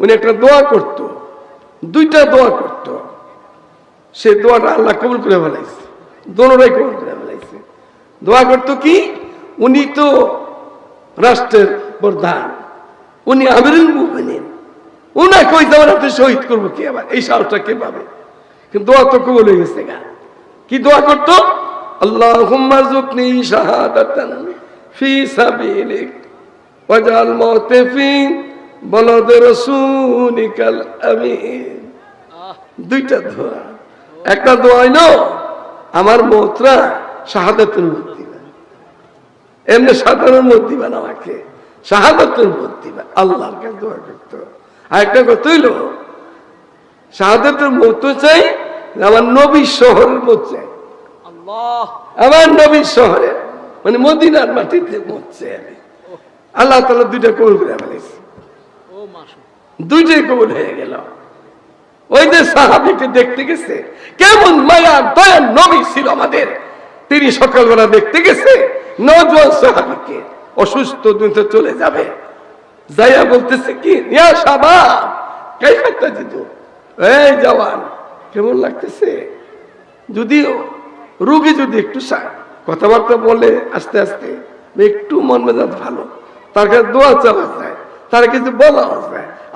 উনি একটা দোয়া করত, দুইটা দোয়া করত। সে দোয়াটা আল্লাহ কবুল করে ফেলাইছে দোনোটাই কবুল করে ফেলাইছে। দোয়া করত কি? উনি তো রাষ্ট্রের প্রধান, উনি আমিরুল উনাকে ওই জামানাতে শহীদ করব কে আবার? এই সাহসটা কে পাবে? কিন্তু দোয়া তো কবুল হয়ে গেছে গা। কি দোয়া করতো? আল্লাহুম্মা রযুকনি শাহাদাতান ফি সাবিলিক ফি বলদ দুইটা দোয়া একটা দোয়া হইল আমার মৌতরা শাহাদাতুল মত এমনি সাধারণ মত দিবেন আমাকে। শাহাদাতুল মত আল্লাহর কাছে দোয়া করতো আর একটা কথা হইল শাহাদাতুল মত চাই আমার নবী শহরের মত চাই। আল্লাহ। আমার নবী শহরে মানে মদিনার মাটিতে মরছে আমি। আল্লাহ তালা দুইটা কবুল করে ফেলেছি মাসু দুইটাই কবুল হয়ে গেল। ওই যে সাহাবিকে দেখতে গেছে, কেমন মায়া, দয়া নবী ছিল আমাদের। তিনি সকালবেলা দেখতে গেছে, নজওয়ান সাহাবিকে অসুস্থ দুটো চলে যাবে। যাইয়া বলতেছে কি নিয়া সাবাব কে খাইতে দিত এই জওয়ান, কেমন লাগতেছে? যদিও রুগী যদি একটু কথাবার্তা বলে আস্তে আস্তে, একটু মন মেজাজ ভালো, তার কাছে দোয়া চাওয়া যায়। তার কিছু বলা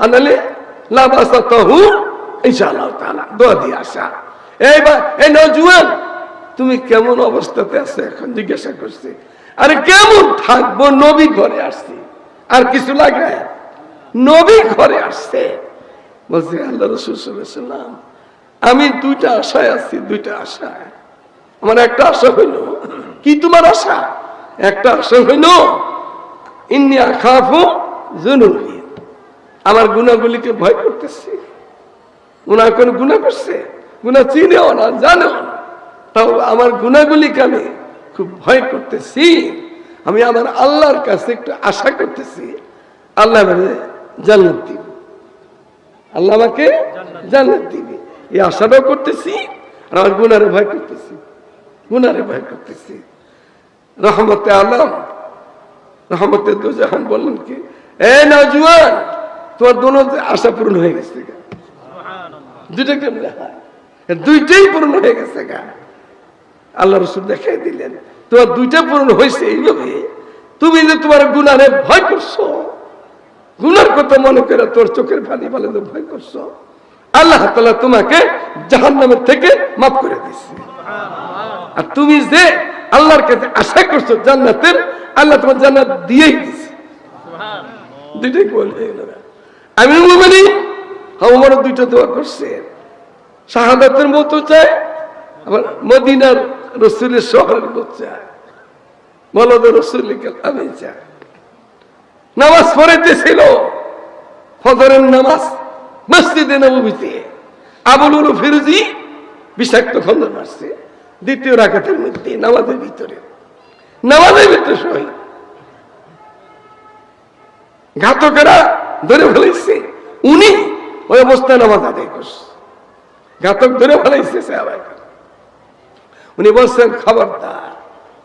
আর নাহলে লাভ তহু ইনশাআল্লাহ তাআলা, দোয়া দিয়ে আসা। এইবার, এই নজুয়ান তুমি কেমন অবস্থাতে আছো এখন? জিজ্ঞাসা করছে। আরে কেমন থাকব? নবী ঘরে আসছি। আর কিছু লাগে? নবী ঘরে আসছে। বলছে, আল্লাহ রসুল সাল্লাম আমি দুইটা আশায় আছি, দুইটা আশায়। আমার একটা আশা হইল, কি তোমার আশা? একটা আশা হইল ইন্ডিয়া খাফু জুনুবি আমার গুণাগুলিকে ভয় করতেছি। ওনার কোন গুণা করছে। গুণা চিনেও না, জানেও তাও আমার গুণাগুলিকে আমি খুব ভয় করতেছি। আমি আমার আল্লাহর কাছে একটু আশা করতেছি। আল্লাহ জান্নাত দিব। আল্লাহ আমাকে জান্নাত দিবে। এই আশাটাও করতেছি আর আমার গুনারে ভয় করতেছি। গুনারে ভয় করতেছি। রহমতে আলম, রহমতে দুজাহান বললেন কি? তোমার দোনো আশা পূরণ হয়ে গেছে দুইটা হয়। দুইটাই পূরণ হয়ে গেছে গা। আল্লাহ রসুল দেখাই দিলেন তোমার দুইটা পূরণ হয়েছে এইভাবে, তুমি যে তোমার গুনারে ভয় করছ, গুনার কথা মনে করে তোর চোখের পানি বলে তো ভয় করছ, আল্লাহ তালা তোমাকে জাহান নামের থেকে মাফ করে দিচ্ছে আর তুমি যে আল্লাহর কাছে আশা করছ জান্নাতের, আল্লাহ তোমার জান্নাত দিয়েই দুইটাই বল হয়ে গেল আমি আমার দুইটা দোয়া করছে। শাহাদাতের মতো চায়, আবার মদিনার রসুলের শহরের মতো চায়। বলদ রসুল আমি চাই। নামাজ পড়াইতেছিল। ফজরের নামাজ মসজিদে নবীতে ফিরুজি বিষাক্ত খন্দন মারছে। দ্বিতীয় রাখাতের মধ্যে নামাজের ভিতরে। নামাজের ভিতরে শহীদ। ঘাতকেরা ধরে ফেলাইছে। উনি ওই অবস্থায় নামাজ আদায় করছে। ঘাতক ধরে ফেলাইছে উনি বলছেন, খবরদার,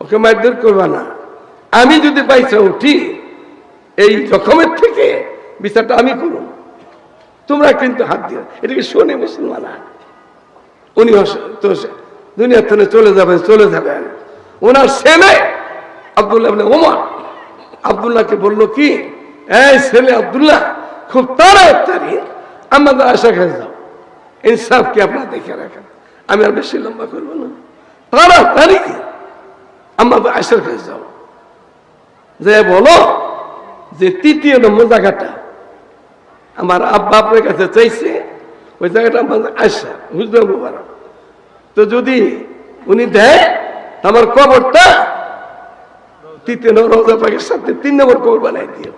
ওকে মারধর করবা না। আমি যদি পাইছে উঠি, এই জখমের থেকে বিচারটা আমি করব তোমরা কিন্তু হাত দিও এটাকে শোনে মুসলমান উনি তো থেকে চলে যাবেন চলে যাবেন। ওনার ছেলে আবদুল্লাহ ওমর আবদুল্লাহকে বলল, কি? এই ছেলে আবদুল্লাহ, খুব তাড়াতাড়ি আমাদের আশা খেয়ে যাও। ইনসাফকে আপনার দেখে রাখেন? আমি আর বেশি লম্বা করব না। তাড়াতাড়ি আমাদের আশার কাছে যাও। যে বলো যে তৃতীয় নম্বর জায়গাটা আমার আব্বা আপনার কাছে চাইছে, ওই জায়গাটা আমার আশা, বুঝতে মুবারক তো যদি উনি দেয়, আমার কবরটা তৃতীয় নম্বর রোজা পাকের সাথে তিন নম্বর কবর বানাই দিও।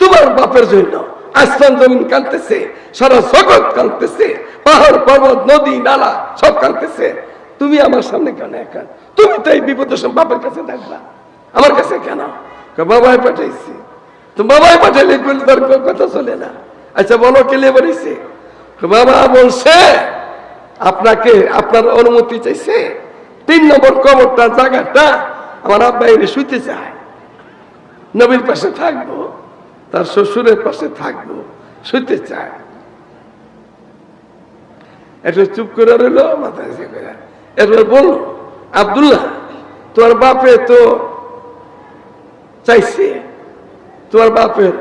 তোমার বাপের জন্য আসমান জমিন কাঁদতেছে, সারা জগৎ কাঁদতেছে, পাহাড়, পর্বত, নদী, নালা সব কাঁদতেছে। তুমি আমার সামনে কেন একা? তুমি তো এই বিপদের সময় বাপের কাছে থাকবা আমার কাছে কেন? বাবাই পাঠাইছি? তো বাবাই পাঠাইলে করলে তার কথা চলে না। আচ্ছা বলো কেলে বলেছে বাবা বলছে, আপনাকে, আপনার অনুমতি চাইছে। তিন নম্বর কবরটা জায়গাটা আমার আব্বা শুইতে চায়। নবীর পাশে থাকব, তার শ্বশুরের পাশে থাকব, শুইতে চায়। একটু চুপ করে রইল করে এরপর বলল, আব্দুল্লাহ তোর বাপে তো চাইছে। তোর বাপের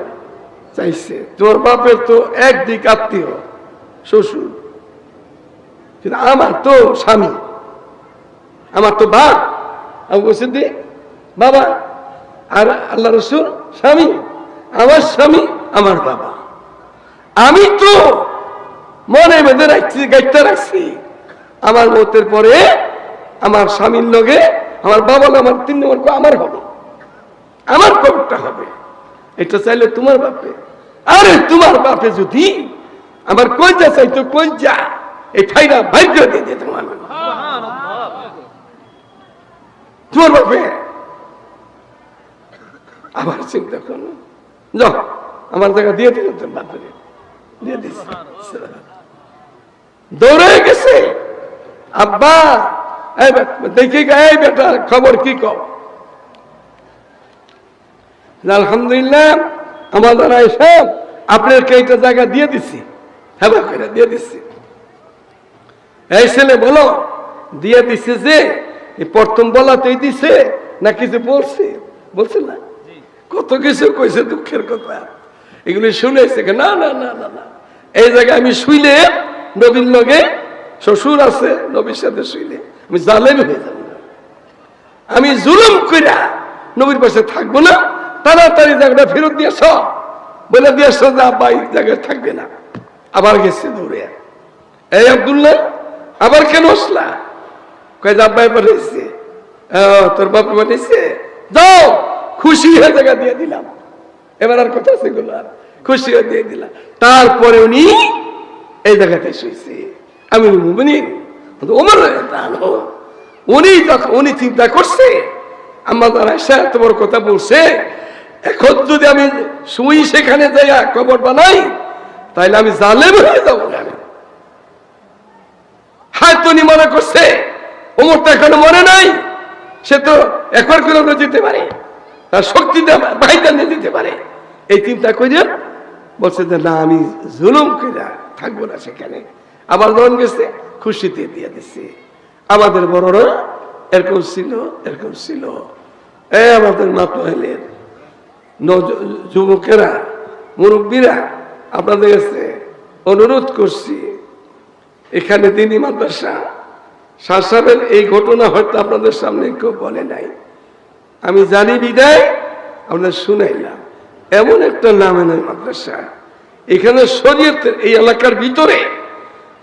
চাইছে। তোর বাপের তো একদিক আত্মীয়, শ্বশুর। কিন্তু আমার তো স্বামী। আমার তো বাপ। আমি বলছি, দি, বাবা, আর আল্লাহ রসুল স্বামী, আমার স্বামী, আমার বাবা। আমি তো মনে বেঁধে রাখছি, গাইতে রাখছি। আমার মতের পরে আমার স্বামীর লগে, আমার বাবা আমার তিন নম্বর আমার হবে। আমার কবরটা হবে। এটা চাইলে তোমার বাপে। আরে তোমার বাপে যদি আমার কইজা চাইতো কইজা এই ঠাইরা করে দিয়ে দিতাম আমি তোমার বাপে আবার চিন্তা করো। যাও আমার জায়গা দিয়ে দিল তোর বাপে। দিয়ে দিছে। দৌড়ে গেছে। আব্বা দেখি গা, এই বেটা খবর কি কও? আলহামদুলিল্লাহ আমার দ্বারা এসব আপনাকে এইটা জায়গা দিয়ে দিছি। হ্যাঁ করে দিয়ে দিছি। এই ছেলে বলো দিয়ে দিছে যে প্রথম বলাতেই দিছে না কিছু বলছে? বলছে না। কত কিছু কইছে দুঃখের কথা। এগুলি শুনেছে না না না না না। এই জায়গায় আমি শুইলে নবীর লগে শ্বশুর আছে নবীর সাথে শুইলে। আমি জালেম হয়ে যাব। আমি জুলুম কইরা নবীর পাশে থাকব না তাড়াতাড়ি জায়গাটা ফেরত দিয়েছ বলে দিয়েছ যে আব্বা জায়গায় থাকবে না। আবার গেছে দৌড়ে। এই আব্দুল্লাহ, আবার কেন আসলা? কয় আব্বাই পাঠিয়েছে তোর বাপ পাঠিয়েছে যাও, খুশি হয়ে জায়গা দিয়ে দিলাম। এবার আর কথা সেগুলো আর। খুশি হয়ে দিয়ে দিলাম। তারপরে উনি এই জায়গাতে শুয়েছে আমি মুমিনিন ওমর উনি উনি চিন্তা করছে আমার এসে তোমার কথা বলছে এখন যদি আমি শুই সেখানে যাইয়া কবর বানাই, তাইলে আমি জালেম হয়ে যাব আমি। হয়তো মনে করছে ওমর তো এখনও মনে নাই, সে তো একবার করে আমরা যেতে পারে, তার শক্তিটা বাহিতা দিতে পারে। এই চিন্তা করে বলছে যে, না, আমি জুলুম করে থাকব না সেখানে। আবার যখন গেছে, খুশিতে দিয়ে দিচ্ছে আমাদের বড়রা এরকম ছিল এরকম ছিল। এ, আমাদের মাতোহেলের নজ- যুবকেরা, মুরব্বীরা, আপনাদের কাছে অনুরোধ করছি, এখানে দিনী মাদ্রাসা শাসাবের এই ঘটনা হয়তো আপনাদের সামনে কেউ বলে নাই। আমি জানি বিদায় আপনাদের শুনাইলাম এমন একটা নামে নয় মাদ্রাসা। এখানে শরীয়তের, এই এলাকার ভিতরে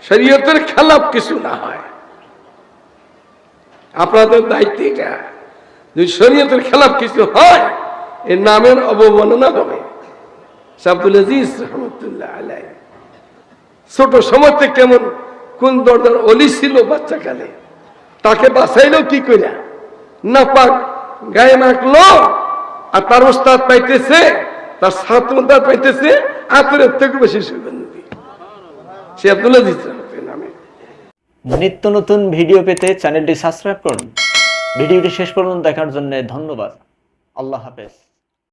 শরীয়তের খেলাপ কিছু না হয়। আপনাদের দায়িত্ব এটা যদি শরীয়তের খেলাপ কিছু হয় এর নামের অবমাননা হবে। আব্দুল আজিজ রহমতুল্লাহ আলাই ছোট সময় থেকে কেমন কোন দরজার অলি ছিল বাচ্চাকালে, তাকে বাঁচাইলো কি করে না পাক গায়ে মাখলো, আর তার ওস্তাদ পাইতেছে, তার ছাত্রদার পাইতেছে আতরের থেকে বেশি সুগন্ধি। সে আব্দুল আজিজ নামে। নিত্য নতুন ভিডিও পেতে চ্যানেলটি সাবস্ক্রাইব করুন। ভিডিওটি শেষ পর্যন্ত দেখার জন্য ধন্যবাদ। আল্লাহ হাফেজ।